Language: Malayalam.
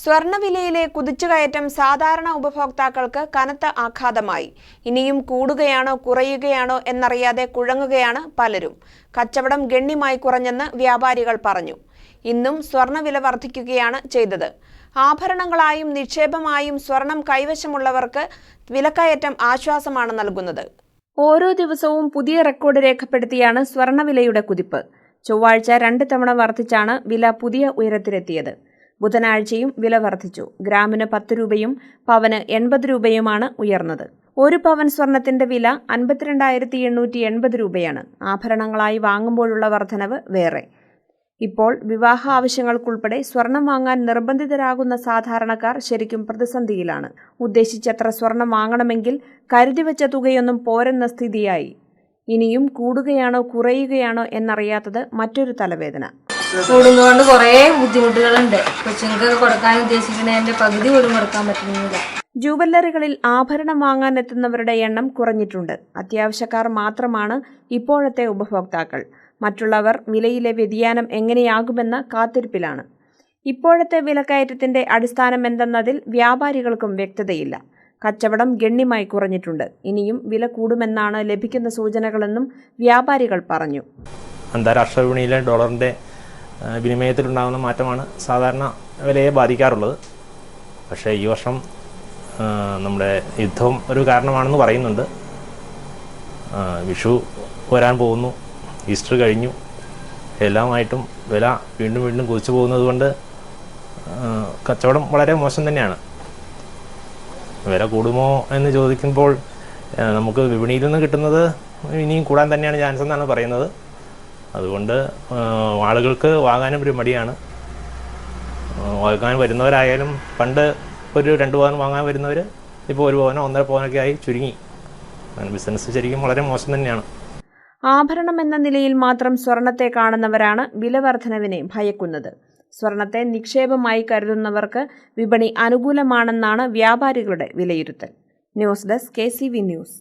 സ്വർണവിലയിലെ കുതിച്ചുകയറ്റം സാധാരണ ഉപഭോക്താക്കൾക്ക് കനത്ത ആഘാതമായി. ഇനിയും കൂടുകയാണോ കുറയുകയാണോ എന്നറിയാതെ കുഴങ്ങുകയാണ് പലരും. കച്ചവടം ഗണ്യമായി കുറഞ്ഞെന്ന് വ്യാപാരികൾ പറഞ്ഞു. ഇന്നും സ്വർണവില വർദ്ധിക്കുകയാണ് ചെയ്തത്. ആഭരണങ്ങളായും നിക്ഷേപമായും സ്വർണം കൈവശമുള്ളവർക്ക് വിലക്കയറ്റം ആശ്വാസമാണ് നൽകുന്നത്. ഓരോ ദിവസവും പുതിയ റെക്കോർഡ് രേഖപ്പെടുത്തിയാണ് സ്വർണവിലയുടെ കുതിപ്പ്. ചൊവ്വാഴ്ച രണ്ട് തവണ വർദ്ധിച്ചാണ് വില പുതിയ ഉയരത്തിലെത്തിയത്. ബുധനാഴ്ചയും വില വർദ്ധിച്ചു. ഗ്രാമിന് പത്ത് രൂപയും പവന് എൺപത് രൂപയുമാണ് ഉയർന്നത്. ഒരു പവൻ സ്വർണത്തിന്റെ വില അൻപത്തിരണ്ടായിരത്തി എണ്ണൂറ്റി എൺപത് രൂപയാണ്. ആഭരണങ്ങളായി വാങ്ങുമ്പോഴുള്ള വർധനവ് വേറെ. ഇപ്പോൾ വിവാഹ ആവശ്യങ്ങൾക്കുൾപ്പെടെ സ്വർണം വാങ്ങാൻ നിർബന്ധിതരാകുന്ന സാധാരണക്കാർ ശരിക്കും പ്രതിസന്ധിയിലാണ്. ഉദ്ദേശിച്ചത്ര സ്വർണം വാങ്ങണമെങ്കിൽ കരുതിവെച്ച തുകയൊന്നും പോരെന്ന സ്ഥിതിയായി. ഇനിയും കൂടുകയാണോ കുറയുകയാണോ എന്നറിയാത്തത് മറ്റൊരു തലവേദന. കൂടുന്നതുകൊണ്ട് കുറേ ബുദ്ധിമുട്ടുകളുണ്ട്. കൊച്ചുങ്ങൾക്കൊക്കെ കൊടുക്കാൻ ഉദ്ദേശിക്കുന്നതിന്റെ പകുതി പോലും കൊടുക്കാൻ പറ്റുന്നില്ല. ജുവല്ലറികളിൽ ആഭരണം വാങ്ങാൻ എത്തുന്നവരുടെ എണ്ണം കുറഞ്ഞിട്ടുണ്ട്. അത്യാവശ്യക്കാർ മാത്രമാണ് ഇപ്പോഴത്തെ ഉപഭോക്താക്കൾ. മറ്റുള്ളവർ വിലയിലെ വ്യതിയാനം എങ്ങനെയാകുമെന്ന കാത്തിരിപ്പിലാണ്. ഇപ്പോഴത്തെ വിലക്കയറ്റത്തിന്റെ അടിസ്ഥാനം എന്തെന്നതിൽ വ്യാപാരികൾക്കും വ്യക്തതയില്ല. കച്ചവടം ഗണ്യമായി കുറഞ്ഞിട്ടുണ്ട്. ഇനിയും വില കൂടുമെന്നാണ് ലഭിക്കുന്ന സൂചനകളെന്നും വ്യാപാരികൾ പറഞ്ഞു. അന്താരാഷ്ട്ര വിപണിയിലെ ഡോളറിന്റെ ആ, വിനിമയത്തിലുണ്ടാകുന്ന മാറ്റമാണ് സാധാരണ വിലയെ ബാധിക്കാറുള്ളത്. പക്ഷേ ഈ വർഷം നമ്മുടെ യുദ്ധം ഒരു കാരണമാണെന്ന് പറയുന്നുണ്ട്. വിഷു വരാൻ പോകുന്നു ഈസ്റ്റർ കഴിഞ്ഞു. എല്ലാമായിട്ടും വില വീണ്ടും വീണ്ടും കുതിച്ചു പോകുന്നത് കൊണ്ട് കച്ചവടം വളരെ മോശം തന്നെയാണ്. വില കൂടുമോ എന്ന് ചോദിക്കുമ്പോൾ നമുക്ക് വിപണിയിൽ നിന്ന് കിട്ടുന്നത് ഇനിയും കൂടാൻ തന്നെയാണ് ചാൻസ് എന്നാണ് പറയുന്നത്. അതുകൊണ്ട് ആളുകൾക്ക് വാങ്ങാനും ഒരു മടിയാണ്. വാങ്ങാൻ വരുന്നവരായാലും പണ്ട് ഒരു രണ്ട് പവൻ വാങ്ങാൻ വരുന്നവർ ഇപ്പോൾ ഒരു പവനോ ഒന്നര പവനൊക്കെ ആയി ചുരുങ്ങി. ബിസിനസ് ശരിക്കും വളരെ മോശം തന്നെയാണ്. ആഭരണം എന്ന നിലയിൽ മാത്രം സ്വർണത്തെ കാണുന്നവരാണ് വില വർധനവിനെ ഭയക്കുന്നത്. സ്വർണത്തെ നിക്ഷേപമായി കരുതുന്നവർക്ക് വിപണി അനുകൂലമാണെന്നാണ് വ്യാപാരികളുടെ വിലയിരുത്തൽ. News desk K news.